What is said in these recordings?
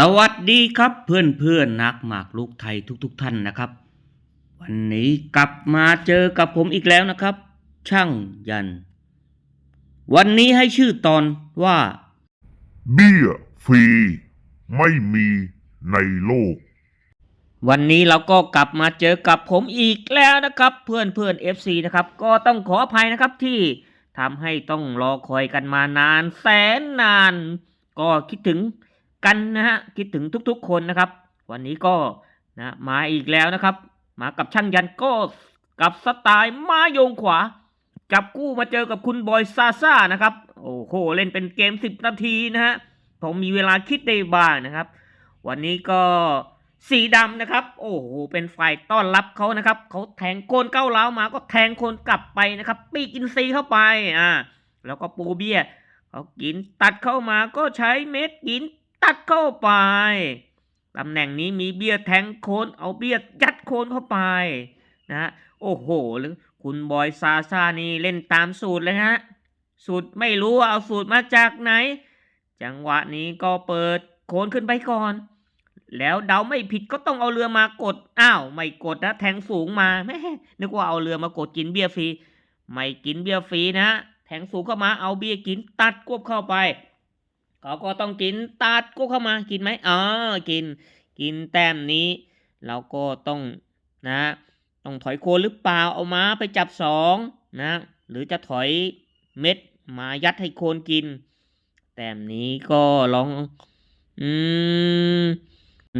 สวัสดีครับเพื่อนเพื่อนๆนักหมากลูกไทยทุกๆทท่านนะครับ วันนี้กลับมาเจอกับผมอีกแล้วนะครับ ช่างยัน วันนี้ให้ชื่อตอนว่า เบี้ยฟรี ไม่มีในโลก วันนี้เราก็กลับมาเจอกับผมอีกแล้วนะครับ เพื่อนเพื่อน FC นะครับ ก็ต้องขออภัยนะครับที่ทำให้ต้องรอคอยกันมานานแสนนาน ก็คิดถึง กันนะฮะคิดถึงทุกๆคนนะครับ วันนี้ก็นะมาอีกแล้วนะครับ มากับช่างยันก็กับสไตล์มาโยงขวา จับกู้มาเจอกับคุณบอยซาซ่านะครับ โอ้โหเล่นเป็นเกม 10 นาทีนะฮะผมมีเวลาคิดได้บ้างนะครับ วันนี้ก็สีดำนะครับ โอ้โหเป็นฝ่ายต้อนรับเขานะครับเขาแทงโคนเก้าเล้ามาก็แทงโคนกลับไปนะครับ ปีกินซีเข้าไปอ่าแล้วก็ปูเบียเขากินตัดเข้ามาก็ใช้เม็ดกิน ตัดเข้าไปตำแหน่งนี้มีเบียแทงโคนเอาเบียยัดโคนเข้าไปนะฮะโอ้โหหรือคุณบอยซาซานี่เล่นตามสูตรเลยฮะสูตรไม่รู้ว่าเอาสูตรมาจากไหน จังหวะนี้ก็เปิดโคนขึ้นไปก่อน แล้วเดาไม่ผิดก็ต้องเอาเรือมากดอ้าวไม่กดนะแทงสูงมาแม่นึกว่าเอาเรือมากดกินเบียร์ฟรีไม่กินเบียร์ฟรีนะแทงสูงเข้ามาเอาเบียร์กินตัดกวบเข้าไป เขาก็ต้องกินตัดกวบเข้ามากินไหมอ๋อกิน กินแต้มนี้ เราก็ต้องนะ ต้องถอยโคหรือเปล่าเอาม้าไปจับสองนะ หรือจะถอยเม็ดมายัดให้โคนกิน แต้มนี้ก็ลอง อืม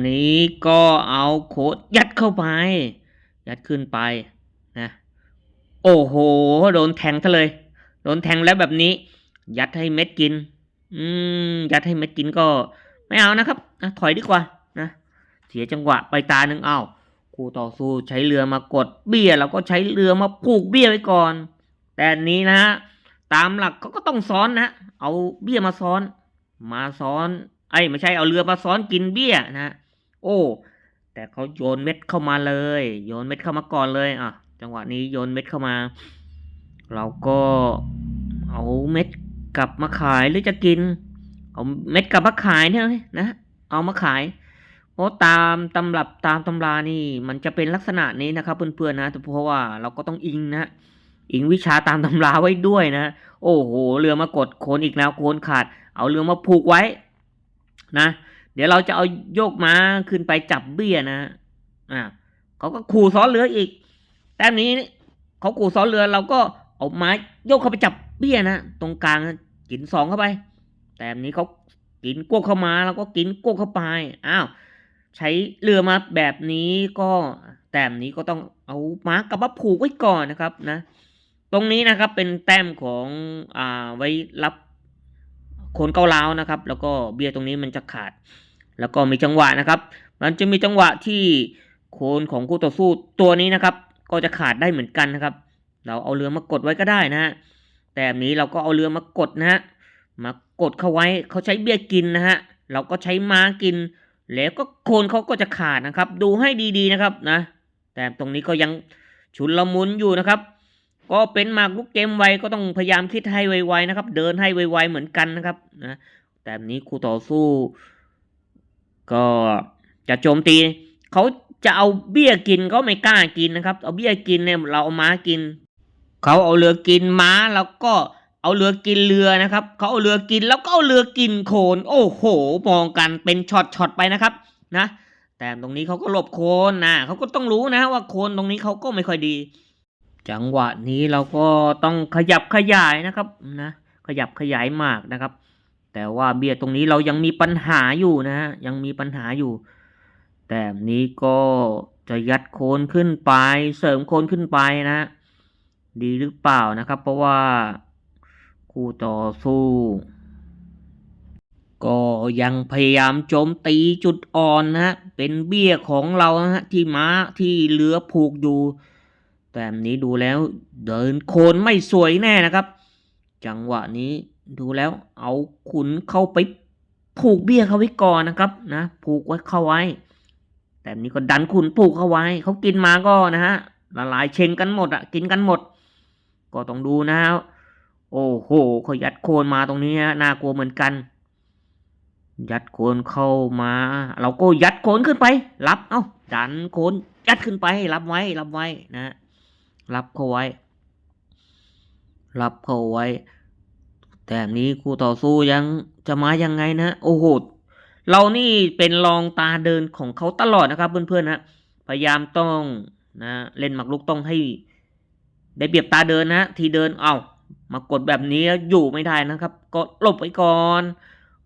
นี้ก็เอาโคดยัดเข้าไป ยัดขึ้นไปนะ โอ้โห โดนแทงซะเลย โดนแทงแล้วแบบนี้ ยัดให้เม็ดกิน อืมยัดให้เม็ดกินก็ ไม่เอานะครับนะถอยดีกว่านะเสียจังหวะไปตาหนึ่งเอาคู่ต่อสู้ใช้เรือมากดเบี้ยแล้วก็ใช้เรือมาผูกเบี้ยไว้ก่อน แต่นี้นะฮะตามหลักเขาก็ต้องซ้อนนะเอาเบี้ยมาซ้อน มาซ้อนไอ้ไม่ใช่เอาเรือมาซ้อนกินเบี้ยนะโอ้ แต่เขาโยนเม็ดเข้ามาเลย โยนเม็ดเข้ามาก่อนเลยอะจังหวะนี้โยนเม็ดเข้ามา เราก็เอาเม็ด กลับมาขายหรือจะกิน เอาเม็ดกลับมาขายเนี่ยนะ เอามาขาย เพราะตามตำรับตามตำรานี่ มันจะเป็นลักษณะนี้นะครับเพื่อนๆนะแต่เพราะว่าเราก็ต้องอิงนะอิงวิชาตามตำราไว้ด้วยนะ โอ้โหเรือมากดโคนอีกแล้วโคนขาด เอาเรือมาผูกไว้นะ เดี๋ยวเราจะเอาโยกม้าขึ้นไปจับเบี้ยนะอ่าเขาก็ขู่ซ้อนเรืออีก แต้มนี้เขาขู่ซ้อนเรือเราก็เอาไม้โยกเข้าไปจับเบี้ยนะ ตรงกลาง กินสองเข้าไป แต้มนี้เขากินกวกเข้ามาแล้วก็กินกวกเข้าไป อ้าว ใช้เรือมาแบบนี้ก็แต้มนี้ก็ต้องเอาม้ากลับมาผูกไว้ก่อนนะครับนะ ตรงนี้นะครับเป็นแต้มของอ่าไว้รับคนเกาล้าวนะครับ แล้วก็เบียร์ตรงนี้มันจะขาด แล้วก็มีจังหวะนะครับ มันจะมีจังหวะที่โคนของคู่ต่อสู้ตัวนี้นะครับ ก็จะขาดได้เหมือนกันนะครับ เราเอาเรือมากดไว้ก็ได้นะฮะ แต่นี้เราก็เอาเรือมากดนะฮะ มากดเข้าไว้เขาใช้เบี้ยกินนะฮะ เราก็ใช้ม้ากิน แล้วก็โคนเขาก็จะขาดนะครับ ดูให้ดีๆนะครับนะ แต่ตรงนี้ก็ยังชุนละมุนอยู่นะครับ ก็เป็นหมากลุกเกมไวก็ต้องพยายามคิดให้ไวๆนะครับ เดินให้ไวๆเหมือนกันนะครับนะแต่นี้คู่ต่อสู้ ก็จะโจมตีเขาจะเอาเบี้ยกินก็ไม่กล้ากินนะครับ เอาเบี้ยกินเนี่ยเราเอาม้ากิน เขาเอาเรือกินม้าแล้วก็เอาเรือกินเรือนะครับ เขาเอาเรือกินแล้วก็เอาเรือกินโคน โอ้โหมองกันเป็นช็อตๆไปนะครับนะ แต่ตรงนี้เขาก็หลบโคนนะเขาก็ต้องรู้นะว่าโคนตรงนี้เขาก็ไม่ค่อยดี จังหวะนี้เราก็ต้องขยับขยายนะครับนะขยับขยายมากนะครับ แต่ว่าเบียร์ตรงนี้เรายังมีปัญหาอยู่นะฮะยังมีปัญหาอยู่ แต่นี้ก็จะยัดโคนขึ้นไป เสริมโคนขึ้นไปนะ ดีหรือเปล่านะครับ เพราะว่าคู่ต่อสู้ ก็ยังพยายามโจมตีจุดอ่อนนะฮะเป็นเบี้ยของเรานะฮะที่ม้าที่เรือผูกอยู่ แต่นนี้ดูแล้วเดินโคนไม่สวยแน่นะครับ จังหวะนี้ดูแล้วเอาขุนเข้าไปผูกเบี้ยเขาไว้ก่อนนะครับนะผูกไว้เข้าไว้ แต่นนี้ก็ดันขุนผูกเข้าไว้เขากินมาก็นะฮะละลายเชงกันหมดอะกินกันหมด ก็ต้องดูนะฮะโอ้โหเขายัดโคนมาตรงนี้น่ากลัวเหมือนกัน ยัดโคนเข้ามา เราก็ยัดโคนขึ้นไป รับเอ้าดันโคนยัดขึ้นไปรับไว้ รับไว้นะ รับเข้าไว้ รับเข้าไว้ แต่นี้คู่ต่อสู้ยังจะมายังไงนะ โอ้โหเรานี่เป็นรองตาเดินของเขาตลอดนะครับเพื่อนๆนะพยายามต้องนะเล่นหมากรุกต้องให้ ได้เปรียบตาเดินนะทีเดินเอามากดแบบนี้อยู่ไม่ได้นะครับ ก็หลบไปก่อน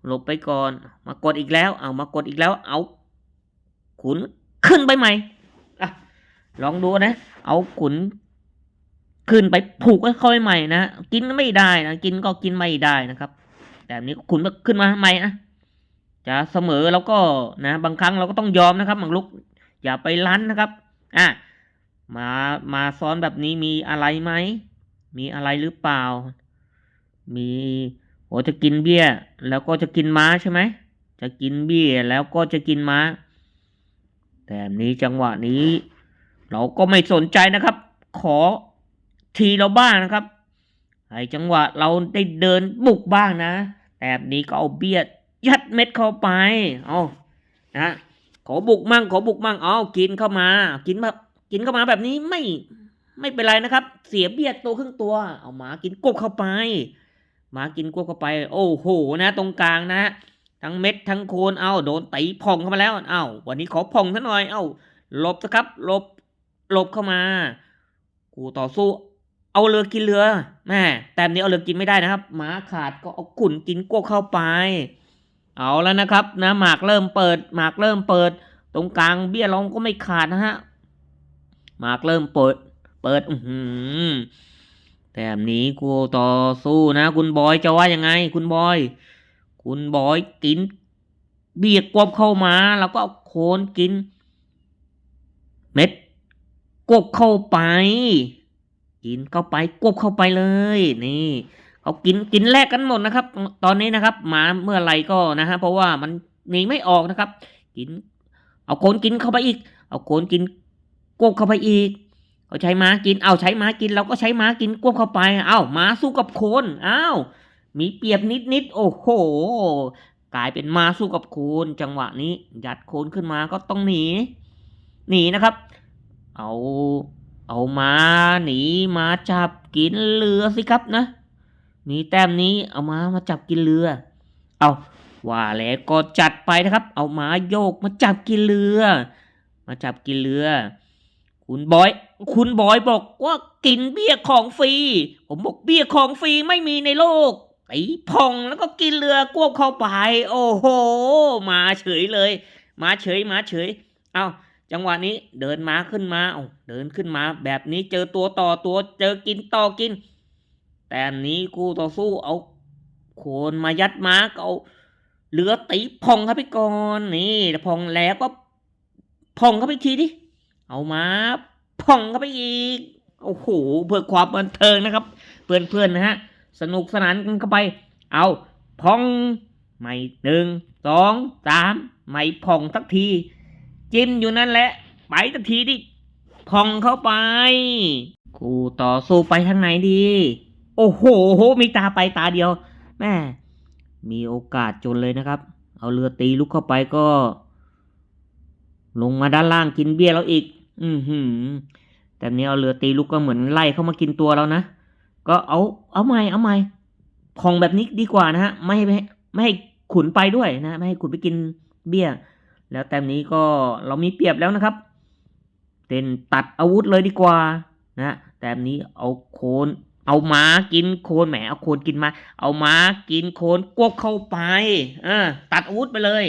หลบไปก่อน มากดอีกแล้ว เอามากดอีกแล้ว เอาขุนขึ้นไปใหม่อะลองดูนะ เอาขุนขึ้นไปผูกไว้ค่อยใหม่นะกินไม่ได้นะกินก็กินไม่ได้นะครับ แต่แบบนี้ขุนก็ขึ้นมาใหม่นะจะเสมอแล้วก็นะ บางครั้งเราก็ต้องยอมนะครับหมังลุกอย่าไปลั้นนะครับ อะ มามาซ้อนแบบนี้มีอะไรไหม มีอะไรหรือเปล่า มีโอจะกินเบี้ย แล้วก็จะกินม้าใช่ไหม จะกินเบี้ยแล้วก็จะกินม้า แต่นี้จังหวะนี้ เราก็ไม่สนใจนะครับ ขอทีเราบ้างนะครับไอ้จังหวะเราได้เดินบุกบ้างนะแต่นี้ก็เอาเบี้ยยัดเม็ดเข้าไป เอานะขอบุกมั่งขอบุกมั่งเอากินเข้ามา กินแบบ กินเข้ามาแบบนี้ไม่ไม่เป็นไรนะครับ เสียเบี้ยตัวครึ่งตัว เอาหมากินกบเข้าไป หมากินกบเข้าไป โอ้โหนะ ตรงกลางนะ ทั้งเม็ดทั้งโคนเอาโดนตีพองเข้ามาแล้วเอาวันนี้ขอพองซะหน่อย เอาหลบนะครับหลบหลบเข้ามา กูต่อสู้ เอาเรือกินเรือแม่แต่นี้เอาเรือกินไม่ได้นะครับหมาขาดก็เอาขุนกินกบเข้าไป เอาแล้วนะครับ นะหมากเริ่มเปิด หมากเริ่มเปิด ตรงกลางเบี้ยเราก็ไม่ขาดนะฮะ มากเริ่มเปิด เปิดอืแต่แบบนี้กูต่อสู้นะ คุณบอยจะว่ายังไง คุณบอย คุณบอยกิน เบียกกบเข้ามา แล้วก็โคนกิน เม็ดกบเข้าไป กินเข้าไปกบเข้าไปเลย นี่เขากินกินแลกกันหมดนะครับ ตอนนี้นะครับหมาเมื่อไรก็นะฮะเพราะว่ามันหนีไม่ออกนะครับ กิน เอาโคนกินเข้าไปอีก เอาโคนกิน กบเข้าไปอีกเอาใช้ม้ากิน เอาใช้ม้ากินเราก็ใช้ม้ากินกบเข้าไป เอาม้าสู้กับโคนเอามีเปรียบนิดนิดๆโอ้โห กลายเป็นม้าสู้กับโคนจังหวะนี้ยัดโคนขึ้นมาก็ต้องหนี หนีนะครับ เอาเอาม้าหนีมาจับกินเรือสิครับนะมีแต้มนี้เอาม้ามาจับกินเรือ เอาว่าแล้วก็จัดไปนะครับ เอาม้าโยกมาจับกินเรือ มาจับกินเรือ คุณบอย คุณบอยบอกว่ากินเบี้ยของฟรี ผมบอกเบี้ยของฟรีไม่มีในโลกไอ้พองแล้วก็กินเรือกวบเข้าไป โอ้โห มาเฉยเลย มาเฉยมาเฉย เอาจังหวะนี้เดินมาขึ้นมาเอาเดินขึ้นมา แบบนี้เจอตัวต่อตัวเจอกินต่อกิน แต่นี้กูต่อสู้เอาโคนมายัดม้าก็เอาเหลือตีพองเข้าไปก่อนนี่พองแล้วก็พองเข้าไปทีดิ เอามาพองเข้าไปอีก โอ้โห เพื่อความบันเทิงนะครับ เพื่อนๆนะฮะ สนุกสนานกันเข้าไป เอาพองไม่หนึ่งสองสามไม่พองสักที จิ้มอยู่นั่นแหละ ไปสักทีดิพองเข้าไป กูต่อสู้ไปทางไหนดี โอ้โห มีตาไปตาเดียว แม่มีโอกาสจนเลยนะครับ เอาเรือตีลุกเข้าไปก็ ลงมาด้านล่างกินเบี้ยเราอีก อือหือ แต่เนี้ยเอาเรือตีลุกก็เหมือนไล่เข้ามากินตัวเรานะ ก็เอา เอาใหม่เอาใหม่พองแบบนี้ดีกว่านะฮะ ไม่ให้ไม่ให้ขุนไปด้วยนะ ไม่ให้ขุนไปกินเบี้ย แล้วแต้มนี้ก็เรามีเปรียบแล้วนะครับ เต้นตัดอาวุธเลยดีกว่า นะแต้มนี้เอาโคนเอาม้ากินโคนแหมเอาโคนกินมา เอาม้ากินโคนกวบเข้าไป เออ ตัดอาวุธไปเลย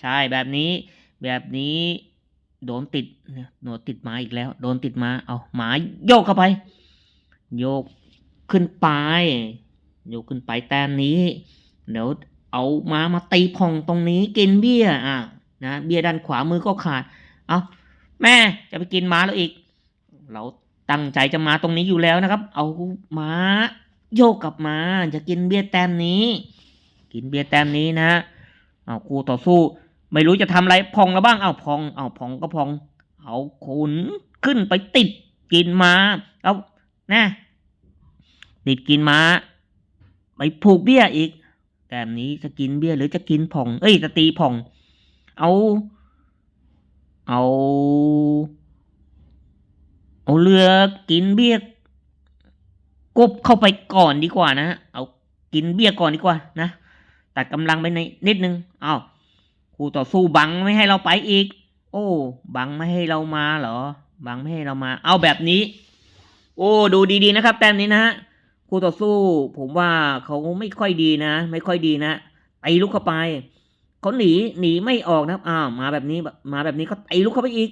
ใช่แบบนี้ แบบนี้ โดนติดเนี่ยโดติดม้าอีกแล้ว โดนติดมาเอาหมาโยกเข้าไป โยกขึ้นไป โยกขึ้นไปแต้มนี้ เดี๋ยวเอามามาตีพองตรงนี้กินเบี้ยอะนะเบี้ยด้านขวามือก็ขาด เอาแม่จะไปกินม้าแล้วอีก เราตั้งใจจะมาตรงนี้อยู่แล้วนะครับ เอาม้าโยกกลับมาจะกินเบี้ยแต้มนี้ กินเบี้ยแต้มนี้นะเอาคู่ต่อสู้ ไม่รู้จะทำอะไรพองแล้วบ้างเอาพองเอาพองก็พอง เอาขุนขึ้นไปติดกินมาเอานะติดกินมาไปผูกเบี้ยอีกแต้มนี้จะกินเบี้ยหรือจะกินผ่อง เอ้ยจะตีผ่อง เอา เอา เอาเรือกินเบี้ยกบเข้าไปก่อนดีกว่านะ เอากินเบี้ยก่อนดีกว่านะตัดกำลังไปในนิดนึงเอา คู่ต่อสู้บังไม่ให้เราไปอีก โอ้ บังไม่ให้เรามาเหรอ บังไม่ให้เรามา เอาแบบนี้ โอ้ ดูดีๆนะครับ แต้มนี้นะฮะคู่ต่อสู้ ผมว่าเขาไม่ค่อยดีนะ ไม่ค่อยดีนะไอ้ลุกเข้าไปเขาหนีหนีไม่ออกนะครับอ้าวมาแบบนี้มาแบบนี้ก็ตีลุกเข้าไปอีก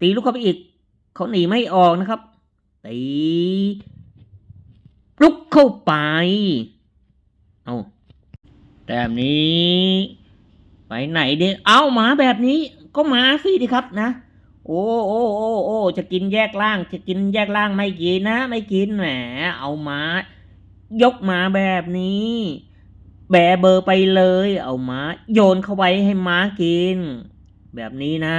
ตีลุกเข้าไปอีกเขาหนีไม่ออกนะครับตีลุกเข้าไป เอาแต่แบบนี้ ไปไหนด้เอาหมาแบบนี้ก็หมาสิดิครับนะ โอ้โอ้โอ้โอ้จะกินแยกล่าง จะกินแยกล่างไม่กินนะ ไม่กินแหมเอาหมายกหมาแบบนี้ แบเบอร์ไปเลย เอาหมาโยนเข้าไปให้หมากิน แบบนี้นะ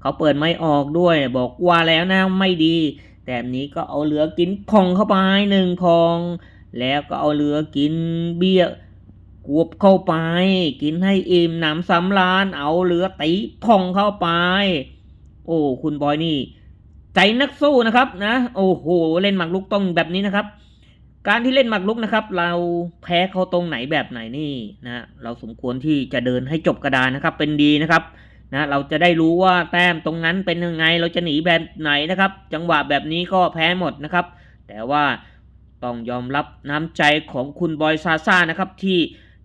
เขาเปิดไม่ออกด้วย บอกว่าแล้วนะไม่ดี แต่แบบนี้ก็เอาเรือกินพองเข้าไปหนึ่งพอง แล้วก็เอาเรือกินเบี้ย กวบเข้าไป กินให้อิ่มหนำสำราญเอาเรือตีพองเข้าไป โอ้คุณบอยนี่ ใจนักสู้นะครับนะ โอ้โหเล่นหมากรุกต้องแบบนี้นะครับ การที่เล่นหมากรุกนะครับ เราแพ้เขาตรงไหนแบบไหนนี่นะเราสมควรที่จะเดินให้จบกระดานนะครับ เป็นดีนะครับนะเราจะได้รู้ว่าแต้มตรงนั้นเป็นยังไง เราจะหนีแบบไหนนะครับ จังหวะแบบนี้ก็แพ้หมดนะครับ แต่ว่าต้องยอมรับน้ำใจของคุณบอยซาซ่านะครับที่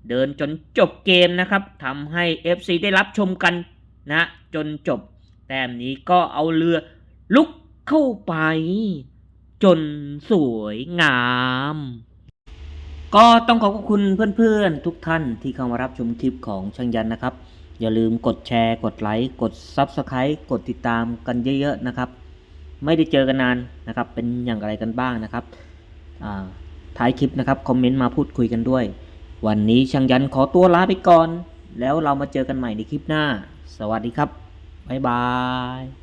เดินจนจบเกมนะครับทำให้ FC ได้รับชมกันนะ จนจบ แต้มนี้ก็เอาเรือลุกเข้าไป จนสวยงาม ก็ต้องขอบคุณเพื่อนๆ ทุกท่านที่เข้ามารับชมคลิปของช่างยันนะครับ อย่าลืมกดแชร์ กดไลค์ กด Subscribe กดติดตามกันเยอะๆนะครับ ไม่ได้เจอกันนานนะครับ เป็นอย่างไรกันบ้างนะครับท้ายคลิปนะครับ คอมเมนต์มาพูดคุยกันด้วย วันนี้ช่างยันขอตัวลาไปก่อน แล้วเรามาเจอกันใหม่ในคลิปหน้า สวัสดีครับ บ๊ายบาย